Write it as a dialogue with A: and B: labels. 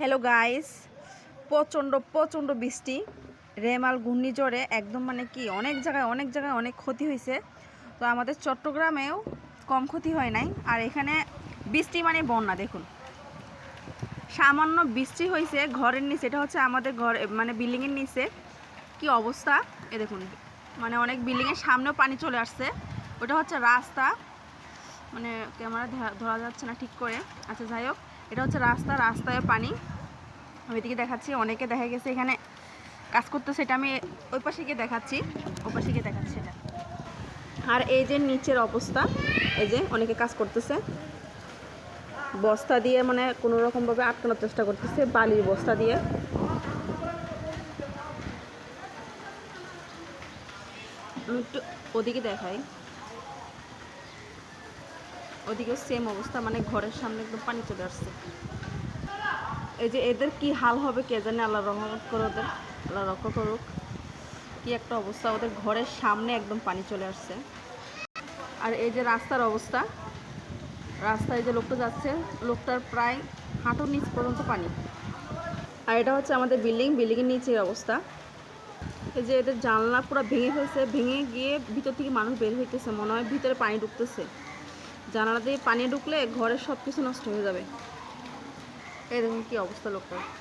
A: Hello guys প্রচণ্ড প্রচণ্ড বৃষ্টি। রেমাল, ঘূর্ণিঝড়ে একদম মানে কি, অনেক জায়গায় অনেক জায়গায় অনেক ক্ষতি হয়েছে। তো আমাদের চট্টগ্রামেও কম ক্ষতি হয় নাই। আর এখানে বৃষ্টি মানে বন্যা, দেখুন। সামান্য বৃষ্টি হয়েছে ঘরের নিচে, এটা হচ্ছে আমাদের ঘর মানে বিল্ডিংয়ের নিচে। কি অবস্থা? এ দেখুন মানে অনেক বিল্ডিংয়ের সামনেও পানি চলে আসছে। ওটা হচ্ছে রাস্তা। মানে ক্যামেরা ধরা যাচ্ছে না ঠিক করে। আচ্ছা যাই হোক। এটা হচ্ছে রাস্তা, রাস্তায় পানি। এদিকে দেখাচ্ছি, অনেকে দেখা গেছে এখানে কাজ করতে সেটা আমি ওই পাশে গিয়ে দেখাচ্ছি, ওই পাশে গিয়ে দেখাচ্ছি এটা। আর এই যে নিচের অবস্থা, এই যে অনেকে কাজ করতেছে, বস্তা দিয়ে মানে কোনো রকমভাবে আটকানোর চেষ্টা করতেছে, বালির বস্তা দিয়ে। একটু ওদিকে দেখাই। ওদিকে সেম অবস্থা মানে ঘরের সামনে একদম পানি চলে আসছে। এই যে এদের কি হাল হবে কে জানে, আল্লাহ রহমত করে ওদের, আল্লাহ রক্ষা করুক। কি একটা অবস্থা, ওদের ঘরের সামনে একদম পানি চলে আসছে। আর এই যে রাস্তার অবস্থা, রাস্তায় যে লোকটা যাচ্ছে, লোকটার প্রায় হাঁটুর নিচ পর্যন্ত পানি। আর এটা হচ্ছে আমাদের বিল্ডিং, বিল্ডিংয়ের নিচের অবস্থা। এই যে এদের জানলা পুরো ভেঙে ফেলছে, ভেঙে গিয়ে ভিতর থেকে মানুষ বের হইতেছে, মনে হয় ভিতরে পানি ঢুকতেছে। জানালা দিয়ে পানি ঢুকলে ঘরের সব কিছু নষ্ট হয়ে যাবে। এই দেখুন কি অবস্থা লোকটার।